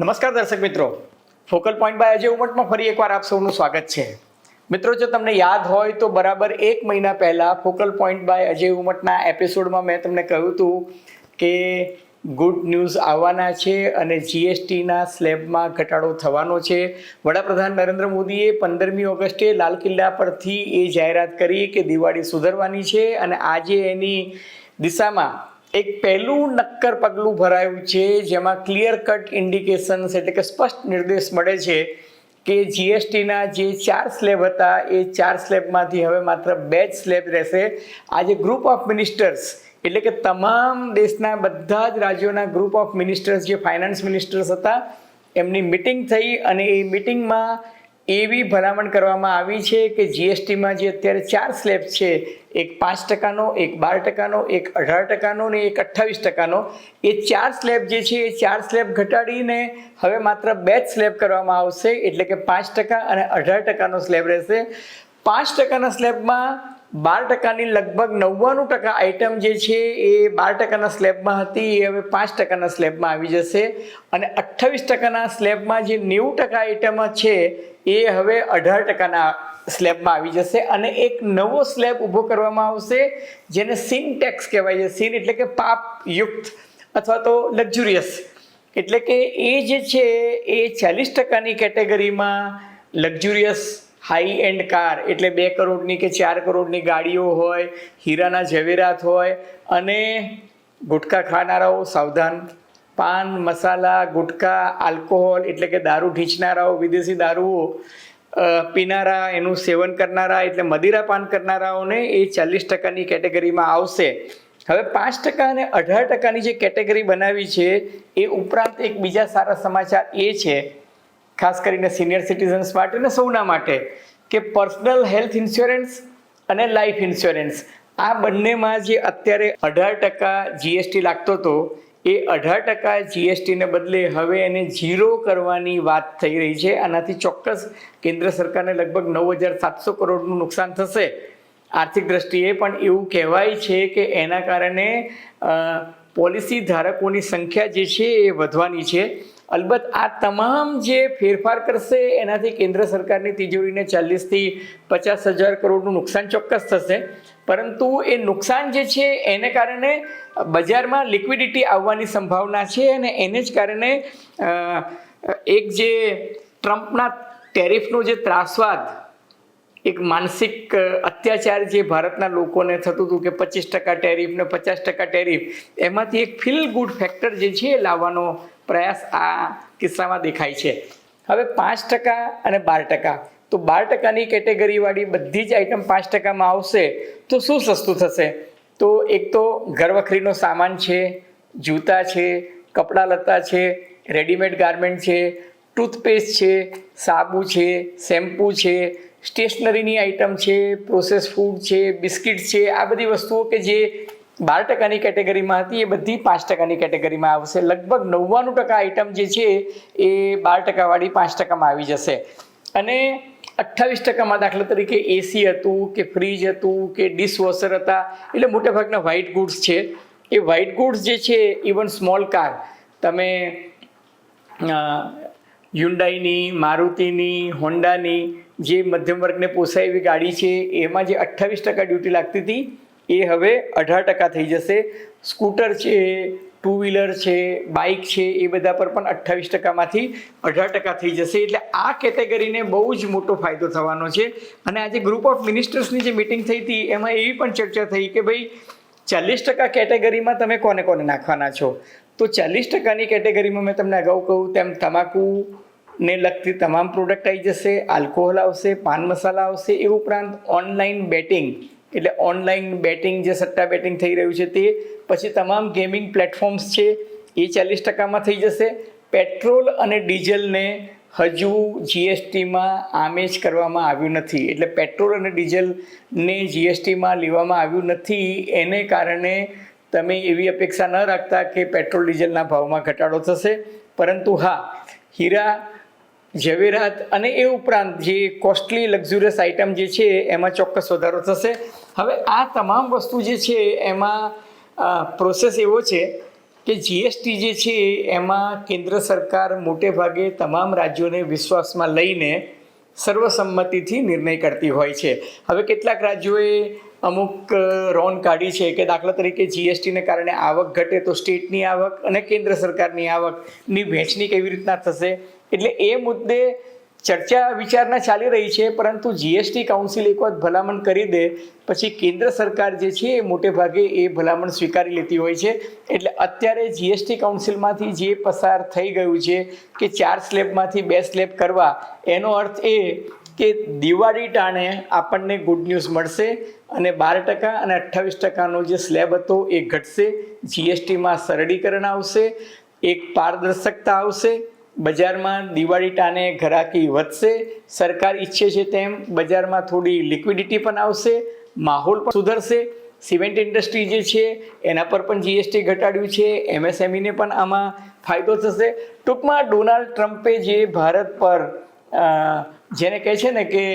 નમસ્કાર દર્શક મિત્રો. ફોકલ પોઈન્ટ બાય અજય ઉમટમાં ફરી એકવાર આપ સૌનું સ્વાગત છે. મિત્રો, જો તમને યાદ હોય તો બરાબર એક મહિના પહેલાં ફોકલ પોઈન્ટ બાય અજય ઉમટના એપિસોડમાં મેં તમને કહ્યું હતું કે ગુડ ન્યૂઝ આવવાના છે અને જીએસટીના સ્લેબમાં ઘટાડો થવાનો છે. વડાપ્રધાન નરેન્દ્ર મોદીએ પંદરમી ઓગસ્ટે લાલ કિલ્લા પરથી એ જાહેરાત કરી કે દિવાળી સુધરવાની છે અને આજે એની દિશામાં એક પહેલું નક્કર પગલું ભરાયું છે, જેમાં ક્લિયર કટ ઇન્ડિકેશન્સ એટલે કે સ્પષ્ટ નિર્દેશ મળે છે કે જીએસટીના જે ચાર સ્લેબ હતા, એ ચાર સ્લેબમાંથી હવે માત્ર બે જ સ્લેબ રહેશે. આજે ગ્રુપ ઓફ મિનિસ્ટર્સ એટલે કે તમામ દેશના બધા જ રાજ્યોના ગ્રુપ ઓફ મિનિસ્ટર્સ જે ફાઇનાન્સ મિનિસ્ટર્સ હતા, એમની મિટિંગ થઈ અને એ મિટિંગમાં એવી ભલામણ કરવામાં આવી છે કે જીએસટીમાં જે અત્યારે ચાર સ્લેબ છે, એક પાંચ ટકાનો, એક બાર ટકાનો, એક અઢાર ટકાનો ને એક અઠ્ઠાવીસ ટકાનો, એ ચાર સ્લેબ જે છે, એ ચાર સ્લેબ ઘટાડીને હવે માત્ર બે જ સ્લેબ કરવામાં આવશે, એટલે કે પાંચ ટકા અને અઢાર ટકાનો સ્લેબ રહેશે. પાંચ ટકાના સ્લેબમાં બાર ટકાની લગભગ નવ્વાણું ટકા આઇટમ જે છે એ બાર ટકાના સ્લેબમાં હતી, એ હવે પાંચ ટકાના સ્લેબમાં આવી જશે. અને અઠ્ઠાવીસ ટકાના સ્લેબમાં જે નેવું ટકા આઇટમ છે, એ હવે અઢાર ટકાના સ્લેબમાં આવી જશે. અને એક નવો સ્લેબ ઊભો કરવામાં આવશે, જેને સીન ટેક્સ કહેવાય છે. સીન એટલે કે પાપ યુક્ત અથવા તો લક્ઝુરિયસ એટલે કે એ જે છે, એ ચાલીસ ટકાની કેટેગરીમાં લક્ઝુરિયસ હાઈ એન્ડ કાર એટલે બે કરોડની કે ચાર કરોડની ગાડીઓ હોય, હીરાના ઝવેરાત હોય અને ગુટખા ખાનારાઓ, સાવધાન. પાન, મસાલા ગુટખા આલ્કોહોલ, એટલે કે દારૂ ઢીંચનારાઓ, વિદેશી દારૂઓ પીનારા, એનું સેવન કરનારા, એટલે મદિરા પાન કરનારાઓને એ ચાલીસ ટકાની કેટેગરીમાં આવશે. હવે પાંચ ટકા અને અઢાર ટકાની જે કેટેગરી બનાવી છે, એ ઉપરાંત એક બીજા સારા સમાચાર એ છે ખાસ કરીને સિનિયર સિટીઝન્સ માટે અને સૌના માટે કે પર્સનલ હેલ્થ ઇન્સ્યોરન્સ અને લાઈફ ઇન્સ્યોરન્સ આ બંનેમાં જે અત્યારે અઢાર ટકા જીએસટી લાગતો હતો, એ અઢાર ટકા જીએસટીને બદલે હવે એને ઝીરો કરવાની વાત થઈ રહી છે. આનાથી ચોક્કસ કેન્દ્ર સરકારને લગભગ નવ હજાર સાતસો કરોડનું નુકસાન થશે. આર્થિક દ્રષ્ટિએ પણ એવું કહેવાય છે કે એના કારણે પોલિસી ધારકોની સંખ્યા જે છે એ વધવાની છે. અલબત્ત આ તમામ જે ફેરફાર કરશે, એનાથી કેન્દ્ર સરકારની તિજોરીને ચાલીસથી પચાસ હજાર કરોડનું નુકસાન ચોક્કસ થશે. પરંતુ એ નુકસાન જે છે, એને કારણે બજારમાં લિક્વિડિટી આવવાની સંભાવના છે અને એને જ કારણે એક જે ટ્રમ્પના ટેરિફનો જે ત્રાસવાદ, એક માનસિક અત્યાચાર જે ભારતના લોકોને થતું હતું કે પચીસ ટકા ટેરિફ ને પચાસ ટકા ટેરિફ, એમાંથી એક ફીલ ગુડ ફેક્ટર જે છે એ લાવવાનો પ્રયાસ આ કિસ્સામાં દેખાય છે. હવે પાંચ ટકા અને બાર ટકા. તો બાર ટકાની કેટેગરીવાળી બધી જ આઈટમ પાંચ ટકામાં આવશે તો શું સસ્તું થશે? તો એક તો ઘરવખરીનો સામાન છે, જૂતા છે, કપડાં લત્તા છે રેડીમેડ ગાર્મેન્ટ છે ટૂથપેસ્ટ છે, સાબુ છે, શેમ્પૂ છે સ્ટેશનરીની આઇટમ છે પ્રોસેસ ફૂડ છે બિસ્કિટ છે, આ બધી વસ્તુઓ કે જે બાર ટકાની કેટેગરીમાં હતી, એ બધી પાંચ ટકાની કેટેગરીમાં આવશે. લગભગ નવ્વાણું ટકા આઇટમ જે છે, એ બાર ટકાવાળી પાંચ ટકામાં આવી જશે. અને અઠ્ઠાવીસ ટકામાં દાખલા તરીકે એસી હતું કે ફ્રીજ હતું કે ડિશવોશર હતા, એટલે મોટાભાગના વ્હાઇટ ગુડ્સ છે. એ વ્હાઇટ ગુડ્સ જે છે ઇવન સ્મોલ કાર તમે યુન્ડાઈની મારુતિની હોન્ડાની જે મધ્યમ વર્ગને પોસાય એવી ગાડી છે, એમાં જે અઠ્ઠાવીસ ટકા ડ્યુટી લાગતી હતી એ હવે અઢાર ટકા થઈ જશે. સ્કૂટર છે ટુ વ્હીલર છે, બાઇક છે, એ બધા પર પણ અઠ્ઠાવીસ ટકામાંથી અઢાર ટકા થઈ જશે. એટલે આ કેટેગરીને બહુ જ મોટો ફાયદો થવાનો છે. અને આજે ગ્રુપ ઓફ મિનિસ્ટર્સની જે મિટિંગ થઈ હતી, એમાં એવી પણ ચર્ચા થઈ કે ભાઈ ચાલીસ ટકા કેટેગરીમાં તમે કોને કોને નાખવાના છો? તો ચાલીસ ટકાની કેટેગરીમાં મેં તમને અગાઉ કહું તેમ તમાકુને લગતી તમામ પ્રોડક્ટ આવી જશે આલ્કોહોલ આવશે, પાન મસાલા આવશે, એ ઉપરાંત ઓનલાઈન બેટિંગ એટલે ઓનલાઈન બેટિંગ જે સટ્ટા બેટિંગ થઈ રહ્યું છે તે, પછી તમામ ગેમિંગ પ્લેટફોર્મ્સ છે, એ ચાલીસ ટકામાં થઈ જશે. પેટ્રોલ અને ડીઝલને હજુ જીએસટીમાં આમે જ કરવામાં આવ્યું નથી. એટલે પેટ્રોલ અને ડીઝલને જીએસટીમાં લેવામાં આવ્યું નથી. એને કારણે તમે એવી અપેક્ષા ન રાખતા કે પેટ્રોલ ડીઝલના ભાવમાં ઘટાડો થશે. પરંતુ હા, હીરા ઝવેરાત અને એ ઉપરાંત જે કોસ્ટલી લક્ઝુરિયસ આઇટમ જે છે, એમાં ચોક્કસ વધારો થશે. હવે આ તમામ વસ્તુ જે છે, એમાં પ્રોસેસ એવો છે કે જીએસટી જે છે, એમાં કેન્દ્ર સરકાર મોટે ભાગે તમામ રાજ્યોને વિશ્વાસમાં લઈને સર્વસંમતિથી નિર્ણય કરતી હોય છે. હવે કેટલાક રાજ્યોએ અમુક રોન કાઢી છે કે દાખલા તરીકે જીએસટીને કારણે આવક ઘટે તો સ્ટેટની આવક અને કેન્દ્ર સરકારની આવકની વહેંચણી કેવી રીતના થશે? એટલે એ મુદ્દે ચર્ચા વિચારણા ચાલી રહી છે, પરંતુ જીએસટી કાઉન્સિલ એક વાત ભલામણ કરી દે. પછી કેન્દ્ર સરકાર જે છે એ મોટે ભાગે એ ભલામણ સ્વીકારી લેતી હોય છે. એટલે અત્યારે જીએસટી કાઉન્સિલમાંથી જે પસાર થઈ ગયું છે કે ચાર સ્લેબમાંથી બે સ્લેબ કરવા, એનો અર્થ એ કે દિવાળી ટાણે આપણને ગુડ ન્યૂઝ મળશે અને બાર ટકા અને અઠ્ઠાવીસ ટકાનો જે સ્લેબ હતો એ ઘટશે. જીએસટીમાં સરળીકરણ આવશે, એક પારદર્શકતા આવશે, બજારમાં દિવાળી ટાણે ઘરાકી વધશે, સરકાર ઈચ્છે છે તેમ બજારમાં થોડી લિક્વિડિટી પણ આવશે, માહોલ પણ સુધરશે. સિમેન્ટ ઇન્ડસ્ટ્રી જે છે એના પર પણ જીએસટી ઘટાડ્યું છે એમએસએમઈને પણ આમાં ફાયદો થશે. ટૂંકમાં ડોનાલ્ડ ટ્રમ્પે જે ભારત પર જેને કહે છે ને કે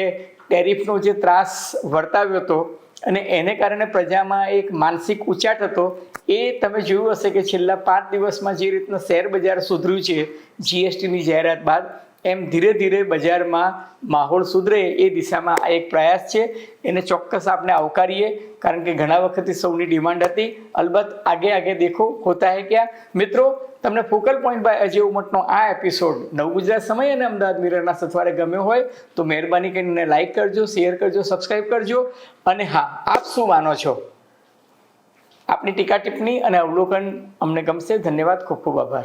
ટેરિફનો જે ત્રાસ વર્તાવ્યો હતો અને એને કારણે પ્રજામાં એક માનસિક ઉચાટ હતો, એ તમે જોયું હશે કે છેલ્લા પાંચ દિવસમાં જે રીતના શેર બજાર સુધર્યું છે જીએસટીની જાહેરાત બાદ એમ ધીરે ધીરે બજારમાં માહોલ સુધરે એ દિશામાં આ એક પ્રયાસ છે. એને ચોક્કસ આપણે આવકારીએ. કારણ કે ઘણા વખતથી સૌની ડિમાન્ડ હતી. અલબત્ત આગે આગે દેખો હોતા હે ક્યાં? મિત્રો, તમને ફોકલ પોઈન્ટ બાય અજય ઉમટનો આ એપિસોડ નવ ગુજરાત સમય અને અમદાવાદ મિરરના સથવારે ગમ્યો હોય, તો મહેરબાની કરીને લાઈક કરજો, શેર કરજો સબસ્ક્રાઈબ કરજો. અને હા, આપ શું માનો છો? આપની ટીકા ટિપ્પણી અને અવલોકન અમને ગમશે. ધન્યવાદ. ખૂબ ખૂબ આભાર.